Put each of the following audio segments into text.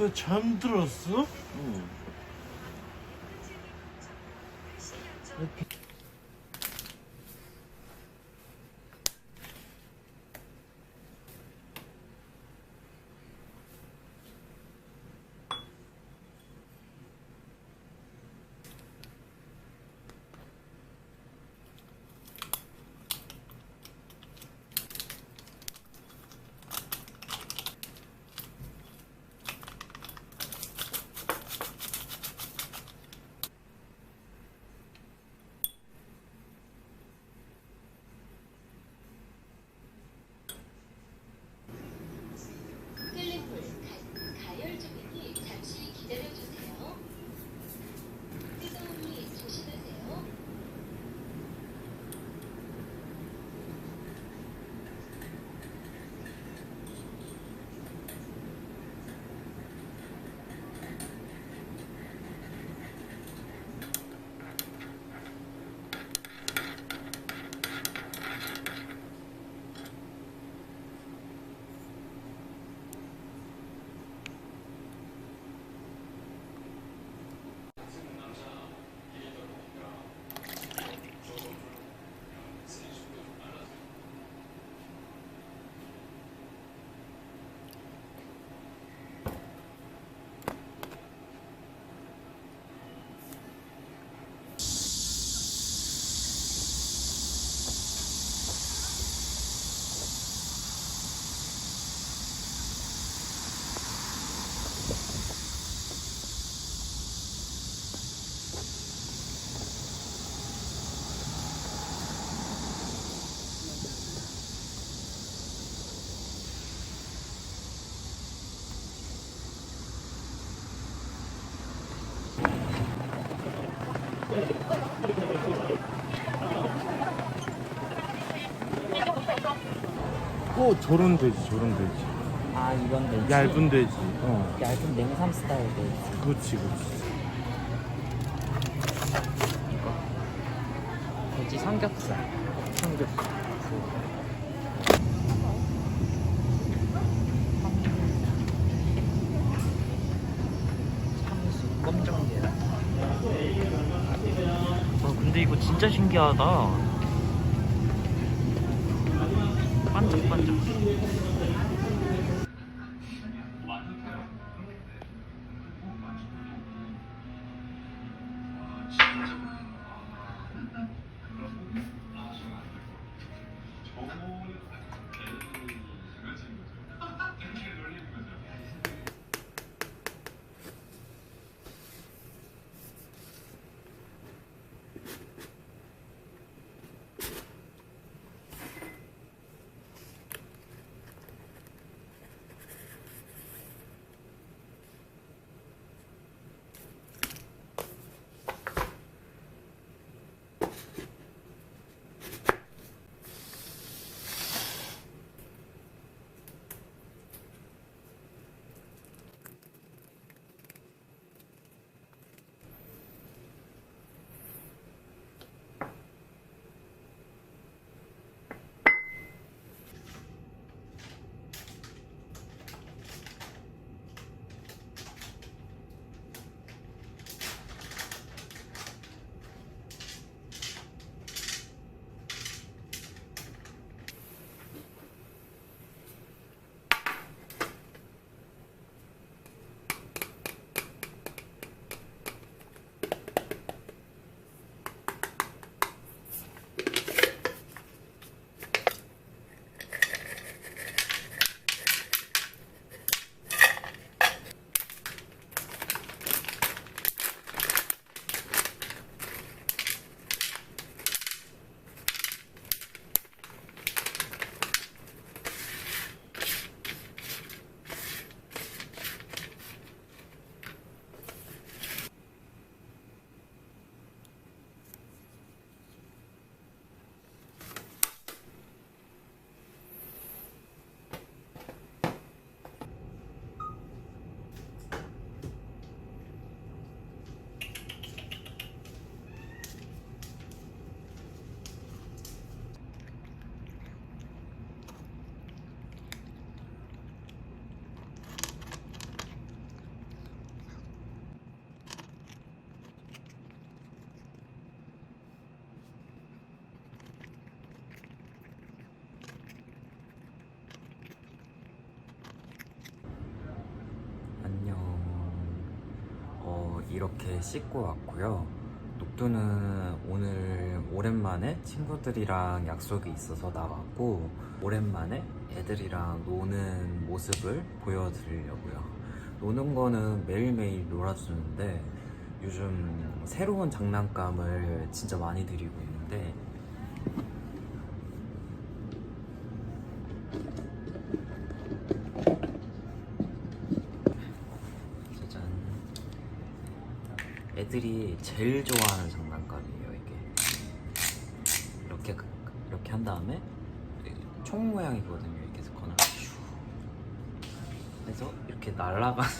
너 잠들었어? 어 저런 돼지 저런 돼지 아 이건 돼지. 얇은 돼지 어 얇은 냉삼 스타일 돼지. 그렇지 그렇지 이거. 돼지 삼겹살. 삼겹살 참수 검정 계란. 아 근데 이거 진짜 신기하다. 반짝반 이렇게 씻고 왔고요. 녹두는 오늘 오랜만에 친구들이랑 약속이 있어서 나왔고 오랜만에 애들이랑 노는 모습을 보여드리려고요. 노는 거는 매일매일 놀아주는데 요즘 새로운 장난감을 진짜 많이 드리고 있는데 제일 좋아하는 장난감이에요 이게. 이렇게 이렇게 한 다음에 총 모양이거든요 이렇게 해서 슈 그래서 이렇게 날아가는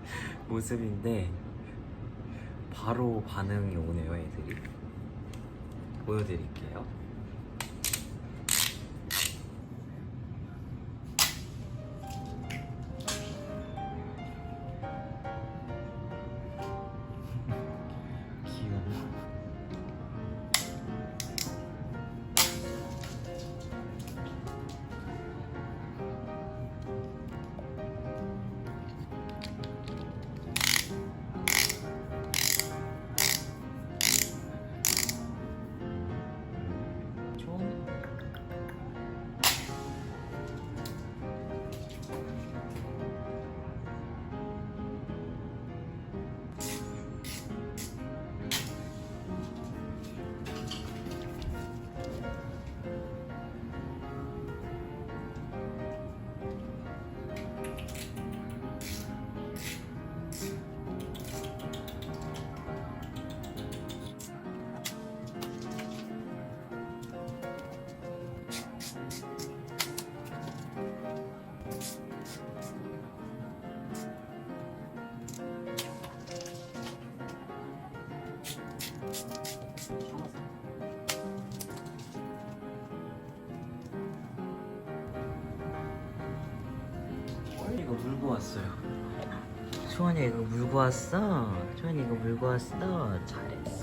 모습인데 바로 반응이 오네요 애들이. 보여드릴게요 이거 물고 왔어요. 소원이 이거 물고 왔어. 소원이 이거 물고 왔어. 잘했어.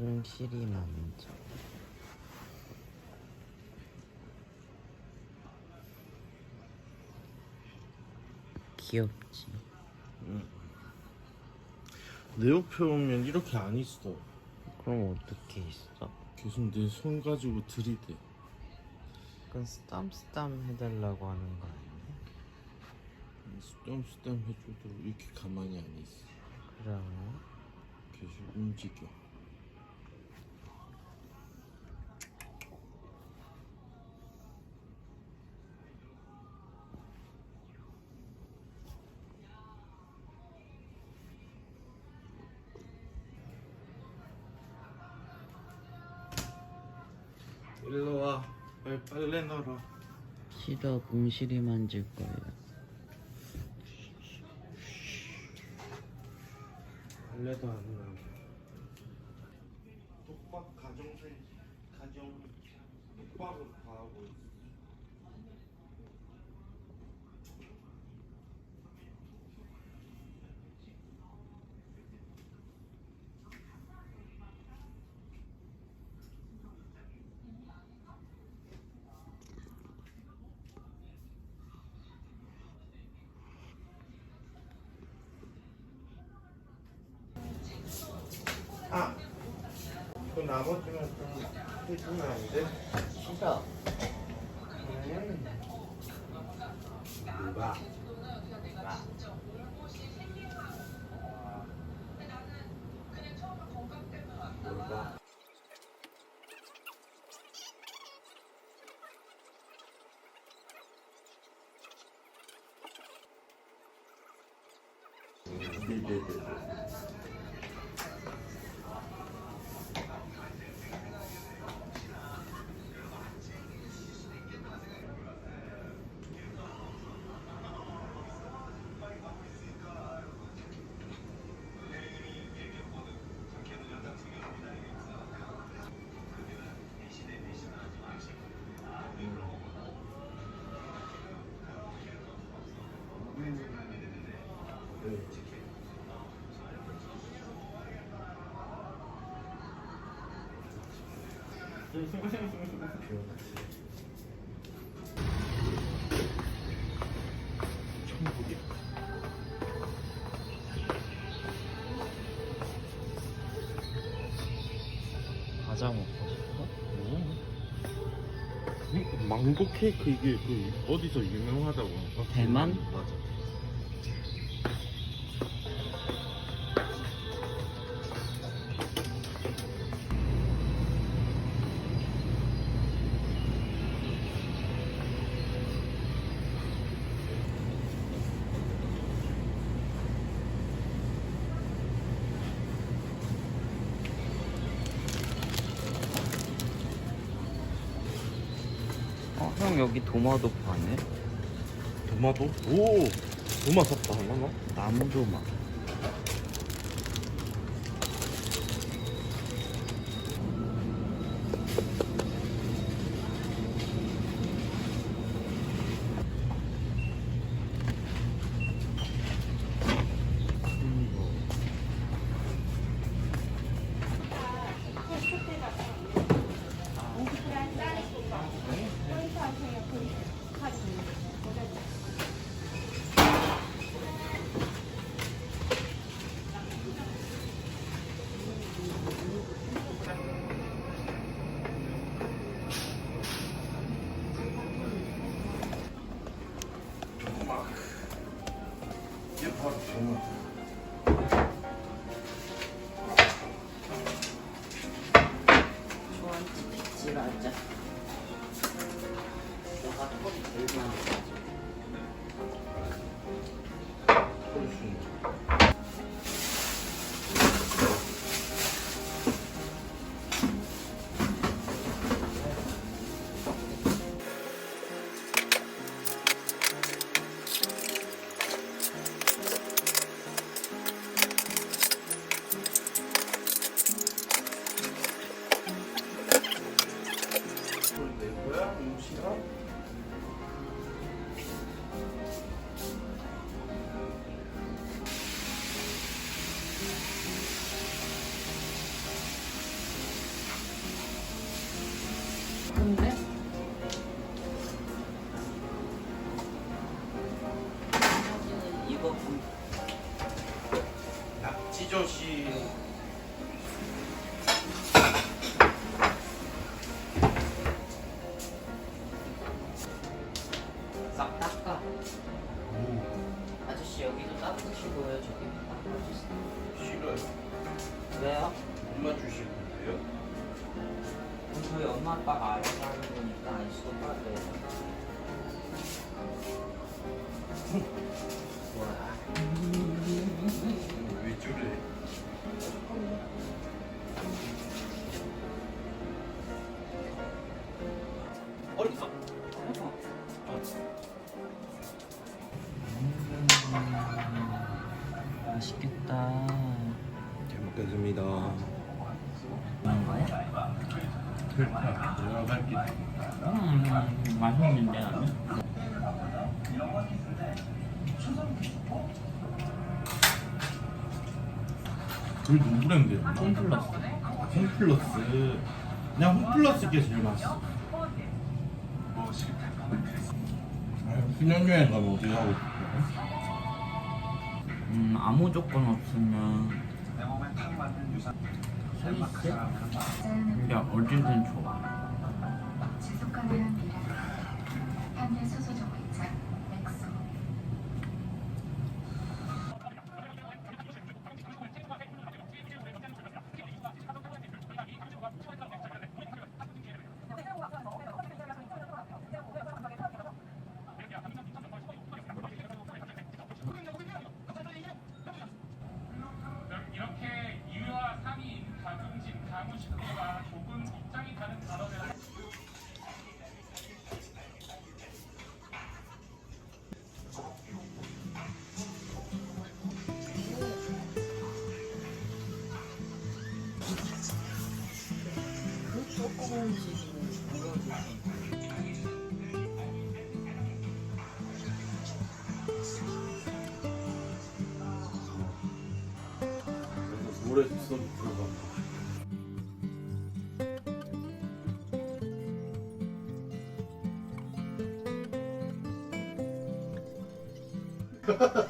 응실이 먼저. 귀엽지? 내 옆에 오면 이렇게 안 있어. 그럼 어떻게 있어? 계속 내 손 가지고 들이대. 그건 스담스담 해달라고 하는 거 아니야? 스담스담 해줘도 이렇게 가만히 안 있어. 그러면 계속 움직여. 빨리 빨래 널어. 시도 공실이 만질 거예요. 빨래도 안 나고. 독박 가정생 가정 독박을 다 하고 있어. 아, 그 나머지는 좀 해주면 안 돼? 싫어. 음. 누가? 누가? 천국이 야. 과자 먹고 싶어? 음, 망고 케이크 이게 그 어디서 유명하다고? 대만? 맞아. 여기 도마도 파네. 도마도? 오, 도마 샀다 하나? 나무 도마. 이게 돈낼 거야? 음식이랑? 닦으시고요. 저기. 싫어요. 왜요? 엄마? 그럼 저희 엄마 아빠가 알아서 하는 거니까 아저씨도 빠져요. 뭐야? 왜 저래? 감사합니 다. 먹는 거야? 여러 가지. 음, 맛있는데 나는? 그 누구 브랜드야? 홈플러스 홈플러스. 그냥 홈플러스 게 제일 맛있어. 신혼여행 가면 어디 가고 싶어? 음 아무 조건 없으면 근데 어디든 좋아 물에 있어 들어가. 이렇게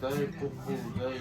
大国外